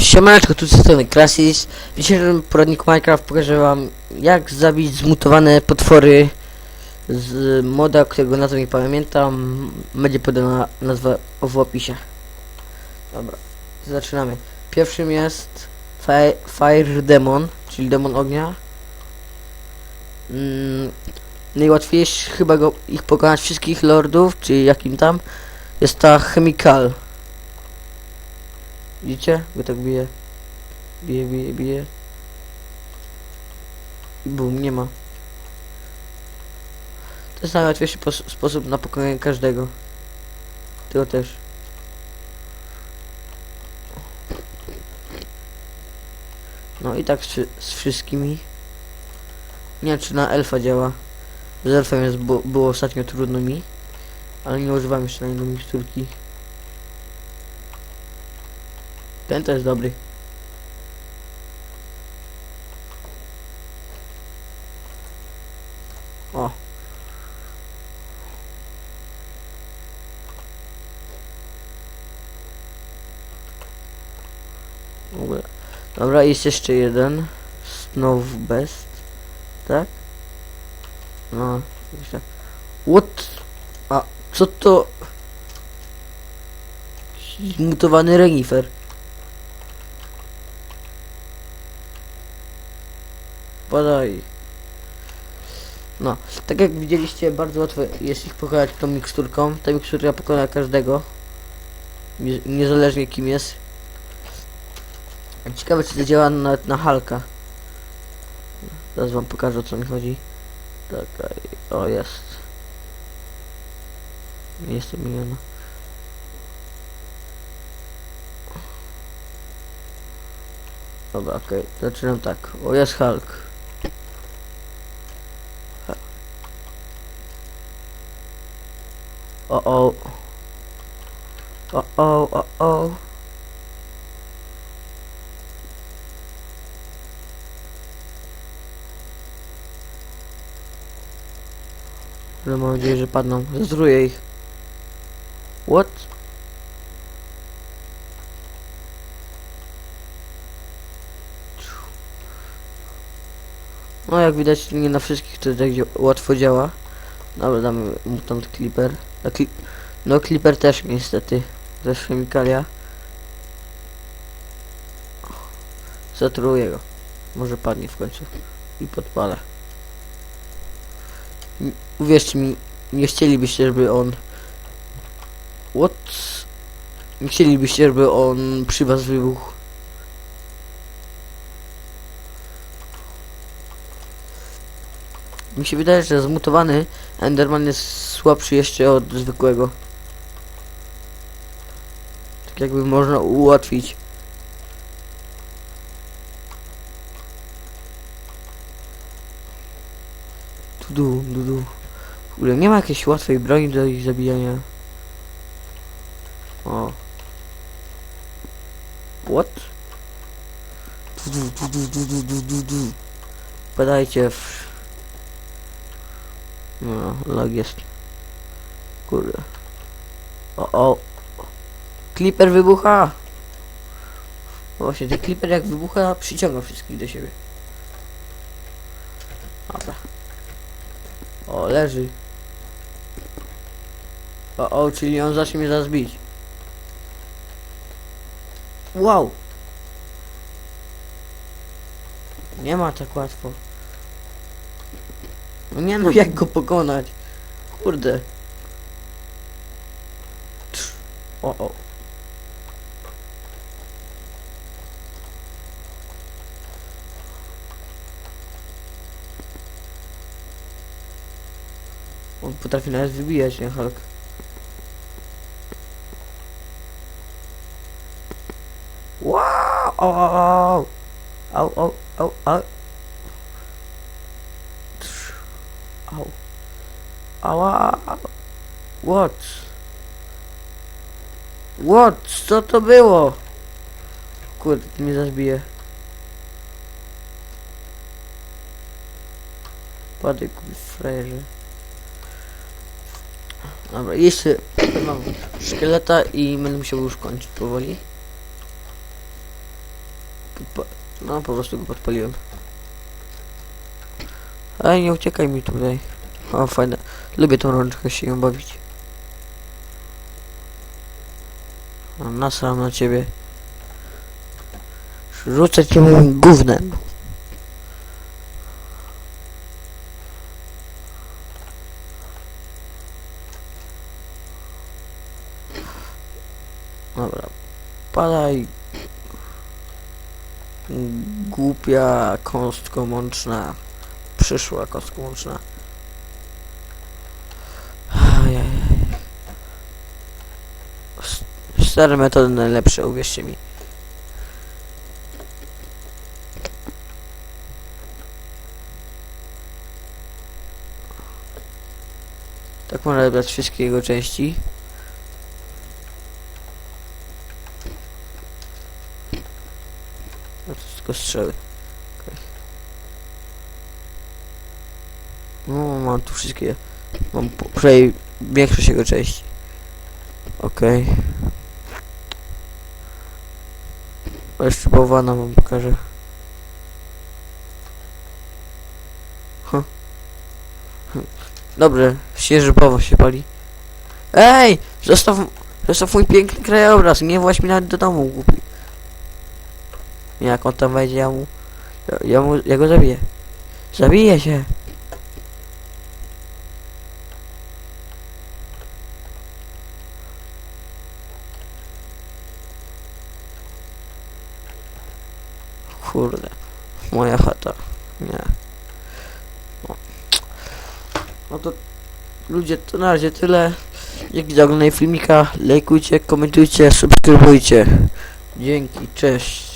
Siemaneczko, tu z strony Krasis. W dzisiejszym poradniku Minecraft pokażę wam jak zabić zmutowane potwory z moda, którego nazwę nie pamiętam. Będzie podana nazwa w opisie. Dobra, zaczynamy. Pierwszym jest Fi- Fire Demon, czyli demon ognia. Mm, najłatwiejszy chyba go, ich pokonać wszystkich lordów, czy jakim tam, jest ta Chemical. Widzicie? Go tak bije. Bije, bije, bije. I bum, nie ma. To jest najłatwiejszy pos- sposób na pokonanie każdego. Tego też. No i tak z, z wszystkimi. Nie wiem czy na elfa działa. Z elfem jest, było ostatnio trudno mi. Ale nie używam jeszcze na inną miksturki. Ten to jest dobry. O. Dobra, jest jeszcze jeden. Snow Best. Tak? No, tak. What? A, co to? Zmutowany renifer. Badaj. No, tak jak widzieliście, bardzo łatwo jest ich pokonać tą miksturką. Ta miksturka pokona każdego. Nie- Niezależnie kim jest. Ciekawe czy to działa nawet na Halka. Zaraz wam pokażę o co mi chodzi. Czekaj, o jest. Nie jestem miliona. Dobra, okej, zaczynam tak. O, jest Hulk. O, o. O, o, o, o. Ale mam nadzieję, że padną. Zdruję ich. What? No jak widać nie na wszystkich to tak łatwo działa. Dobra, damy mutant clipper. A no clipper też niestety. Też chemikalia. Zatruję go. Może padnie w końcu. I podpalę. Uwierzcie mi, nie chcielibyście, żeby on... What? Nie chcielibyście, żeby on przy was wybuchł. Mi się wydaje, że zmutowany Enderman jest słabszy jeszcze od zwykłego. Tak jakby można ułatwić. Dudu, dudu. W ogóle nie ma jakiejś łatwej broni do ich zabijania. O. What? Dudu, dudu, dudu, dudu, dudu. Padajcie w... No, lag jest. Kurde. O, o. Clipper wybucha! Właśnie, ten Clipper jak wybucha, przyciąga wszystkich do siebie. Dobra. O, leży. O, o, czyli on zacznie mnie zaraz bić. Wow! Nie ma tak łatwo. No nie no, jak go pokonać? Kurde. O, o. On potrafi nawet wybijać, nie Hulk? Wow! Au, au, au! Au, au, au, au! Trz. Au. Ała! What? What? Co to było? Kurde, mnie zabije. Padaj, kurde, frajerze. Dobra, jeszcze mam szkieleta i będę musiał już kończyć powoli. No po prostu go podpaliłem. Ej, nie uciekaj mi tutaj. O, fajne. Lubię tą rączkę się ją bawić. Nasram na ciebie. Rzucę cię moim gównem. Dobra. Padaj. Głupia kostko mączna. Przyszła kostko mączna. Ajajaj. S- Stare metody najlepsze, uwierzcie mi. Tak można wybrać wszystkie jego części. No to tylko strzały. Okej. No, mam tu wszystkie. Mam przynajmniej większość jego części. Okej. Okay. Jeszcze wam pokażę. Huh. Dobrze, świeży powo się pali. Ej! Zostaw, zostaw mój piękny krajobraz, nie właź mi nawet do domu, głupi. Jak on tam wejdzie, ja mu... Ja, ja, mu, ja go zabiję. Zabiję się. Kurde. Moja chata. Nie. No. no to ludzie, to na razie tyle. Dzięki za oglądanie filmika. Lajkujcie, komentujcie, subskrybujcie. Dzięki, cześć.